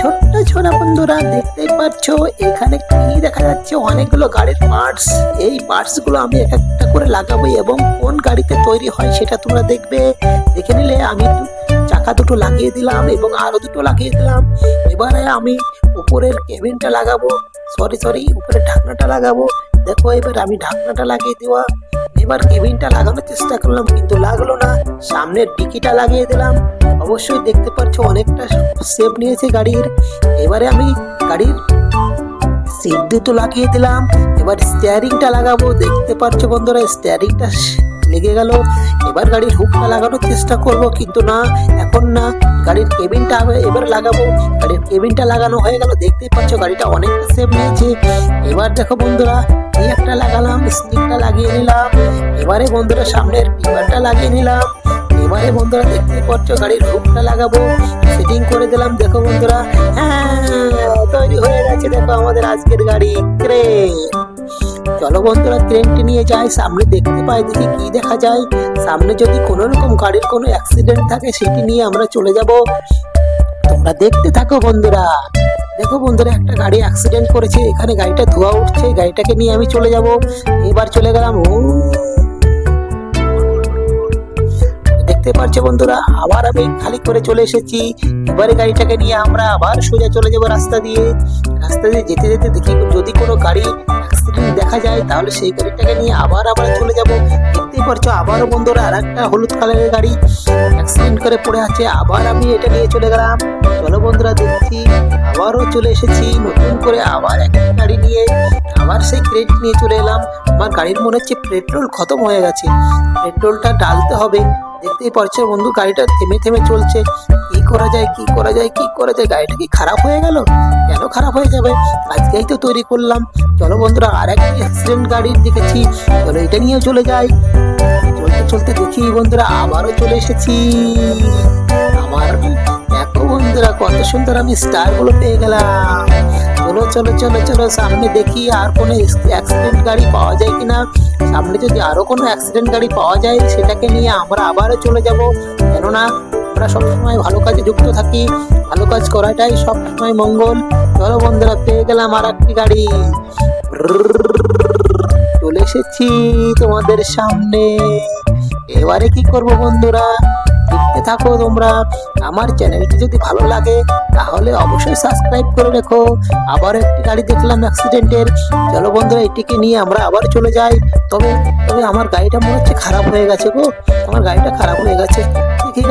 ছোট্ট ছোট বন্ধুরা, দেখতেই পাচ্ছ, এখানে কি দেখা যাচ্ছে? অনেকগুলো গাড়ির পার্টস এই পার্টসগুলো আমি এক একটা করে লাগাবো এবং কোন গাড়িতে তৈরি হয় সেটা তোমরা দেখবে। দেখে নিলে আমি চাকা দুটো লাগিয়ে দিলাম এবং আরও দুটো লাগিয়ে দিলাম। এবারে আমি উপরের কেবিনটা লাগাবো। সরি সরি উপরের ঢাকনাটা লাগাবো। দেখো, এবার আমি ঢাকনাটা লাগিয়ে দেওয়া। এবার কেবিনটা লাগানোর চেষ্টা করলাম, কিন্তু লাগল না। সামনের ডিকিটা লাগিয়ে দিলাম। অবশ্যই দেখতে পাচ্ছ অনেকটা শেপ নিয়েছে গাড়ির। এবারে আমি গাড়ির সিট দুটো লাগিয়ে দিলাম। এবার স্টিয়ারিংটা লাগাবো। দেখতে পাচ্ছ বন্ধুরা স্টিয়ারিংটা লেগে গেল। এবার গাড়ির হুকটা লাগানোর চেষ্টা করব, কিন্তু না, এখন না। গাড়ির কেবিনটা এবার লাগাবো। গাড়ির কেবিনটা লাগানো হয়ে গেল। দেখতেই পাচ্ছ গাড়িটা অনেকটা শেপ নিয়েছে। এবার দেখো বন্ধুরা একটা লাগালাম স্টিকটা লাগিয়ে নিলাম। এবারে বন্ধুরা, সামনের পিপারটা লাগিয়ে নিলাম। এবারে বন্ধুরা, দেখতেই পাচ্ছ, গাড়ির হুকটা লাগাবো। সেটিং করে দিলাম, দেখো বন্ধুরা। হ্যাঁ তৈরি হয়ে গেছে, দেখো আমাদের আজকের গাড়ি। ক্রেন চলো বন্ধুরা ক্রেনটি নিয়ে যাই। সামনে দেখতে পাই, দেখি কি দেখা যায়। সামনে যদি কোনো রকম গাড়ির কোনো অ্যাক্সিডেন্ট থাকে, সেটি নিয়ে আমরা চলে যাব। তোমরা দেখতে থাকো বন্ধুরা। দেখো বন্ধুরা, একটা গাড়ি অ্যাক্সিডেন্ট করেছে, এখানে গাড়িটা ধোয়া উঠছে, গাড়িটাকে নিয়ে আমি চলে যাব। এবার চলে গেলাম, ও দেখতে পাচ্ছ বন্ধুরা, আবার আমি খালি করে চলে এসেছি। এবারে গাড়িটাকে নিয়ে আমরা আবার সোজা চলে যাব রাস্তা দিয়ে। রাস্তা দিয়ে যেতে যেতে দেখি যদি কোনো গাড়ি অ্যাক্সিডেন্ট দেখা যায়, তাহলে সেই গাড়িটাকে নিয়ে আবার আবার চলে যাব। দেখতেই পারছ, আবারও বন্ধুরা আর একটা হলুদ কালারের গাড়ি অ্যাক্সিডেন্ট করে পড়ে আছে। আবার আমি এটা নিয়ে চলে গেলাম। চলো বন্ধুরা, দেখছি আবারও চলে এসেছি নতুন করে আবার একটা গাড়ি নিয়ে। আবার সেই ক্রেট নিয়ে চলে এলাম। আমার গাড়ির মনে হচ্ছে পেট্রোল খতম হয়ে গেছে। পেট্রোলটা ডালতে হবে। দেখতেই পারছ বন্ধু, গাড়িটা থেমে থেমে চলছে। কি করা যায়, কি করা যায়, কি করা যায়? গাড়িটা কি খারাপ হয়ে গেল? কেন খারাপ হয়ে যাবে? আজকেই তো তৈরি করলাম। চলো বন্ধুরা আর একটা অ্যাক্সিডেন্ট গাড়ি দেখেছি চলো এটা নিয়েও চলে যাই। চলতে চলতে দেখি বন্ধুরা, আবারও চলে এসেছি। কত সুন্দর আমি স্টারগুলো পেয়ে গেলাম। চলো চলো চলো চলো, সামনে দেখি আর কোনো অ্যাক্সিডেন্ট গাড়ি পাওয়া যায় কিনা। সামনে যদি আরও কোনো অ্যাক্সিডেন্ট গাড়ি পাওয়া যায়, সেটাকে নিয়ে আমরা আবারও চলে যাব। কেননা, আমরা সবসময় ভালো কাজে যুক্ত থাকি। ভালো কাজ করাটাই সবসময় মঙ্গল। চলো বন্ধুরা, পেয়ে গেলাম আর একটি গাড়ি। চলে এসেছি তোমাদের সামনে। এবারে কি করব বন্ধুরা? দেখতে থাকো তোমরা। আমার চ্যানেলটি যদি ভালো লাগে, তাহলে অবশ্যই সাবস্ক্রাইব করে রেখো। আবার একটি গাড়ি দেখলাম অ্যাক্সিডেন্টের চলো বন্ধুরা, এটিকে নিয়ে আমরা আবার চলে যাই। তবে তবে আমার গাড়িটা মনে হচ্ছে খারাপ হয়ে গেছে গো। আমার গাড়িটা খারাপ হয়ে গেছে। ঠিক